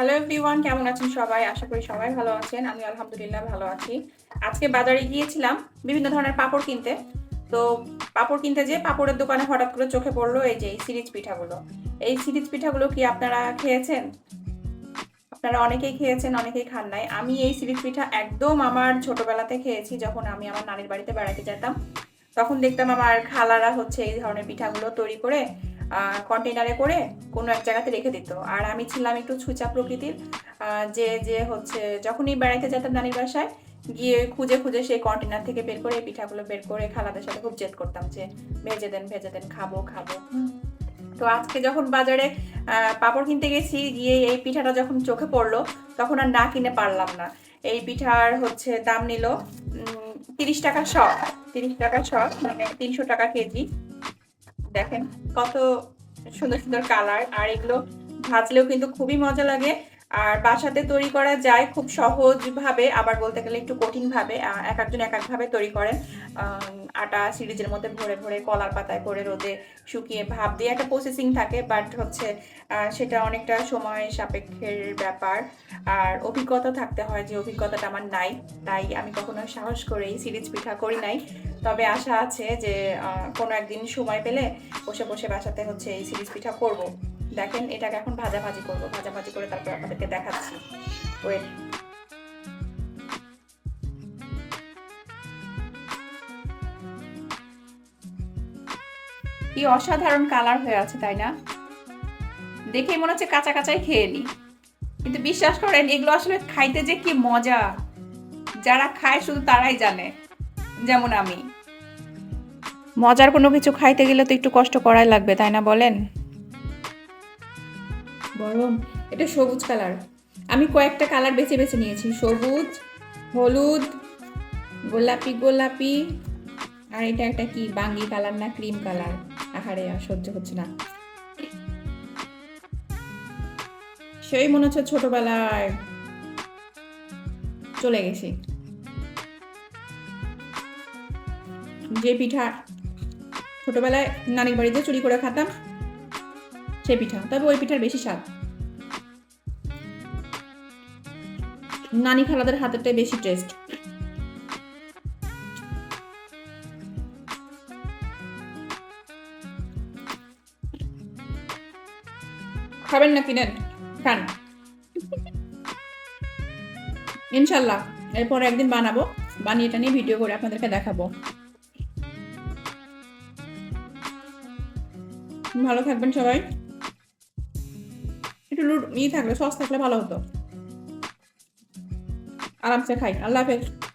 Hello everyone কেমন আছেন সবাই? আশা করি সবাই ভালো আছেন। আমি আলহামদুলিল্লাহ ভালো আছি। আজকে বাজারে গিয়েছিলাম, বিভিন্ন ধরনের পাপড় কিনতে। তো পাপড় কিনতে যে পাপড়ের দোকানে হঠাৎ করে চোখে পড়ল এই যে এই সিরিজ পিঠাগুলো। এই সিরিজ পিঠাগুলো কি আপনারা খেয়েছেন? আপনারা অনেকেই খেয়েছেন, অনেকেই খান নাই। আমি এই সিরিজ পিঠা একদম আমার ছোটবেলাতে খেয়েছি, যখন আমি আমার নানির বাড়িতে বেড়াতে যেতাম। তখন দেখতাম আমার খালারা হচ্ছে এই ধরনের পিঠাগুলো তৈরি করে কন্টেনারে করে কোনো এক জায়গাতে রেখে দিত। আর আমি ছিলাম একটু ছুচা প্রকৃতির যে যে হচ্ছে যখনই বেড়াইতে যেতাম নানির বাসায় গিয়ে খুঁজে খুঁজে সেই কন্টেনার থেকে বের করে পিঠাগুলো বের করে খালাদের সাথে খুব জেদ করতাম যে ভেজে দেন ভেজে দেন খাব খাব। তো আজকে যখন বাজারে আহ, পাঁপড় কিনতে গেছি গিয়ে এই পিঠাটা যখন চোখে পড়ল তখন আর না কিনে পারলাম না। এই পিঠার হচ্ছে দাম নিল তিরিশ টাকা শ তিরিশ টাকা শ মানে তিনশো টাকা কেজি। দেখেন কত সুন্দর সুন্দর কালার আর এগুলো ভাজলেও কিন্তু খুবই মজা লাগে। আর বাসাতে তৈরি করা যায় খুব সহজভাবে, আবার বলতে গেলে একটু কঠিনভাবে এক একজন এক একভাবে তৈরি করেন। আটা সিরিজের মধ্যে ভরে ভরে কলার পাতায় করে রোদে শুকিয়ে ভাব দিয়ে একটা প্রসেসিং থাকে বাট হচ্ছে সেটা অনেকটা সময় সাপেক্ষের ব্যাপার। আর অভিজ্ঞতা থাকতে হয় যে অভিজ্ঞতাটা আমার নাই, তাই আমি কখনো সাহস করে এই সিরিজ পিঠা করি নাই। তবে আশা আছে যে কোনো একদিন সময় পেলে বসে বসে বাসাতে হচ্ছে এই সিরিজ পিঠা করব। দেখেন, এটাকে এখন ভাজা ভাজি করব। ভাজা ভাজি করে তারপর আপনাদেরকে দেখাচ্ছি। ওয়েট কি অসাধারণ কালার হয়ে আছে, তাই না? দেখেই মনে হচ্ছে কাঁচা কাঁচাই খেয়ে নি। কিন্তু বিশ্বাস করেন, এগুলো আসলে খাইতে যে কি মজা। যারা খায় শুধু তারাই জানে, যেমন আমি। মজার কোনো কিছু খাইতে গেলে তো একটু কষ্ট করাই লাগবে, তাই না বলেন? গরম এটা সবুজ কালার। আমি কয়েকটা কালার বেছে বেছে নিয়েছি, সবুজ, হলুদ, গোলাপি গোলাপি, আর এটা একটা কি, বাঙ্গি কালার না ক্রিম কালার? আহারে, আর সহ্য হচ্ছে না। সেই মনে হচ্ছে ছোটবেলায় চলে গেছি। যে পিঠা ছোটবেলায় নানির বাড়িতে চুরি করে খেতাম সে পিঠা, তবে ওই পিঠার বেশি স্বাদ। নানি খালাদের হাতেরটাই বেশি টেস্ট খাবেন না কিনেন? খান। ইনশাল্লাহ, এরপর একদিন বানাবো, বানিয়ে এটা নিয়ে ভিডিও করে আপনাদেরকে দেখাবো। ভালো থাকবেন সবাই। একটু ই থাকলে সস থাকলে ভালো হতো। আরামসে খাই আল্লাহ হাফেজ।